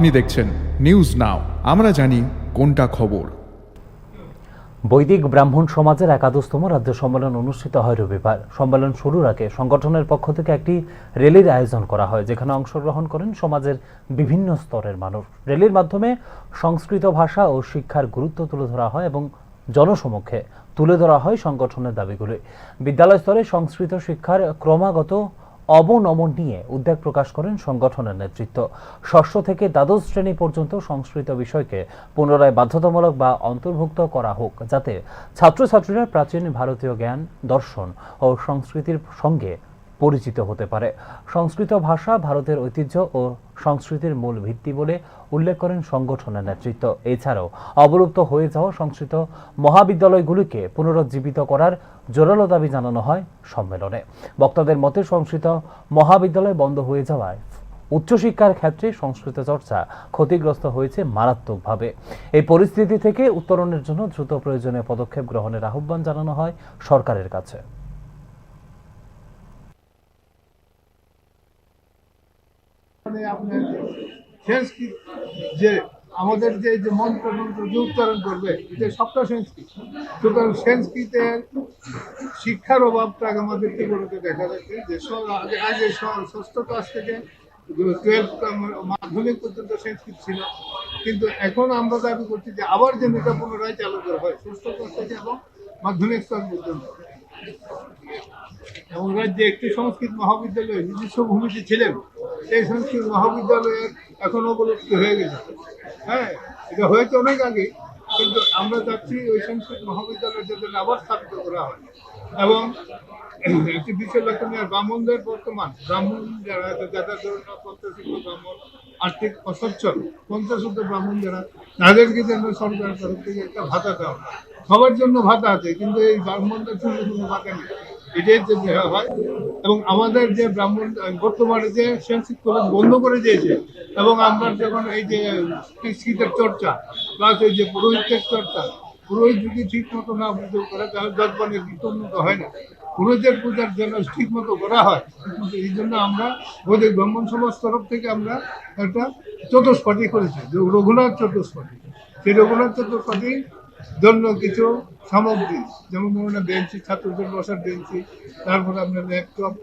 আপনি দেখছেন news now আমরা জানি কোনটা খবর। বৈদিক ব্রাহ্মণ সমাজের একাদশতম রাজ্য সম্মেলন অনুষ্ঠিত হয় রবিবার। সম্মেলন শুরুর আগে সংগঠনের পক্ষ থেকে একটি র্যালির আয়োজন করা হয়, যেখানে অংশগ্রহণ করেন সমাজের বিভিন্ন স্তরের মানুষ। র্যালির মাধ্যমে সংস্কৃত ভাষা ও শিক্ষার গুরুত্ব তুলে ধরা হয় এবং জনসমক্ষে তুলে ধরা হয় সংগঠনের দাবিগুলি। বিদ্যালয় স্তরে সংস্কৃত শিক্ষার ক্রমাগত অবনমন নিয়ে উদ্বেগ প্রকাশ করেন সংগঠনের নেতৃত্ব। ষষ্ঠ থেকে দ্বাদশ শ্রেণি পর্যন্ত সংস্কৃত বিষয়কে পুনরায় বাধ্যতামূলক বা অন্তর্ভুক্ত করা হোক, যাতে ছাত্রছাত্রীরা প্রাচীন ভারতীয় জ্ঞান, দর্শন ও সংস্কৃতির সঙ্গে পরিচিত হতে পারে। সংস্কৃত ভাষা ভারতের ঐতিহ্য ও সংস্কৃতির মূল ভিত্তি বলে উল্লেখ করেন সংগঠনের নেতৃত্ব। এছাড়াও অবলুপ্ত হয়ে যাওয়া সংস্কৃত মহাবিদ্যালয়গুলিকে পুনরুজ্জীবিত করার জোরালো দাবি জানানো হয় সম্মেলনে। বক্তাদের মতে, সংস্কৃত মহাবিদ্যালয় বন্ধ হয়ে যাওয়ায় উচ্চশিক্ষার ক্ষেত্রে সংস্কৃত চর্চা ক্ষতিগ্রস্ত হয়েছে মারাত্মকভাবে। এই পরিস্থিতি থেকে উত্তরণের জন্য দ্রুত প্রয়োজনীয় পদক্ষেপ গ্রহণের আহ্বান জানানো হয় সরকারের কাছে। মানে আপনার সংস্কৃত যে আমাদের যে যে মন্ত্র মন্ত্র যে উচ্চারণ করবে যে সবটা সংস্কৃত সুতরাং সংস্কৃতের শিক্ষার অভাবটা আমাদের তীব্রতে দেখা যাচ্ছে যে আগে আগে ষষ্ঠ ক্লাস থেকে মাধ্যমিক পর্যন্ত সংস্কৃত ছিল? কিন্তু এখন আমরা দাবি করছি যে আবার যেন এটা পুনরায় চালু করা হয়, ষষ্ঠ ক্লাস থেকে এবং মাধ্যমিক স্তর পর্যন্ত। এবং রাজ্যে একটি সংস্কৃত মহাবিদ্যালয় নিজস্ব ভূমিতে ছিলেন। এই সংস্কৃত মহাবিদ্যালয়ের এখন অবলুপ্ত হয়ে গেছে। হ্যাঁ এটা হয়েছে অনেক আগে, কিন্তু আমরা চাচ্ছি ওই সংস্কৃত মহাবিদ্যালয় যাতে আবার স্থাপিত করা হয়। এবং একটি বিষয় লক্ষণীয়, ব্রাহ্মণদের বর্তমান, ব্রাহ্মণ যারা যারা ধরুন পঞ্চাশিত ব্রাহ্মণ, আর্থিক অসচ্ছল, পঞ্চাশিত ব্রাহ্মণ যারা, তাদেরকে যেন সরকারের তরফ থেকে একটা ভাতা দেওয়া। সবার জন্য ভাতা আছে, কিন্তু এই ব্রাহ্মণদের জন্য কোনো ভাতা নেই। এটাই হয়, এবং আমাদের যে ব্রাহ্মণ, বর্তমানে যে সংস্কৃত কলেজ বন্ধ করে দিয়েছে, এবং আমরা যখন এই যে সংস্কৃতের চর্চা প্লাস এই যে পুরোহিতের চর্চা, পুরোহিত যদি ঠিক মতো না পুজো করে তাহলে যজবানের উন্নত হয় না। পুরোহিতের পূজার জন্য ঠিক মতো করা হয়, কিন্তু এই জন্য আমরা বৈদিক ব্রাহ্মণ সমাজ তরফ থেকে আমরা একটা চতুষ্পাঠী করেছি রঘুনাথ চতুষ্পাঠী। সেই রঘুনাথ চতুষ্পাঠী জন্য কিছু সামগ্রী যেমন ধরুন বেঞ্চি ছাত্রদের বসার বেঞ্চি তারপরে আপনার ল্যাপটপ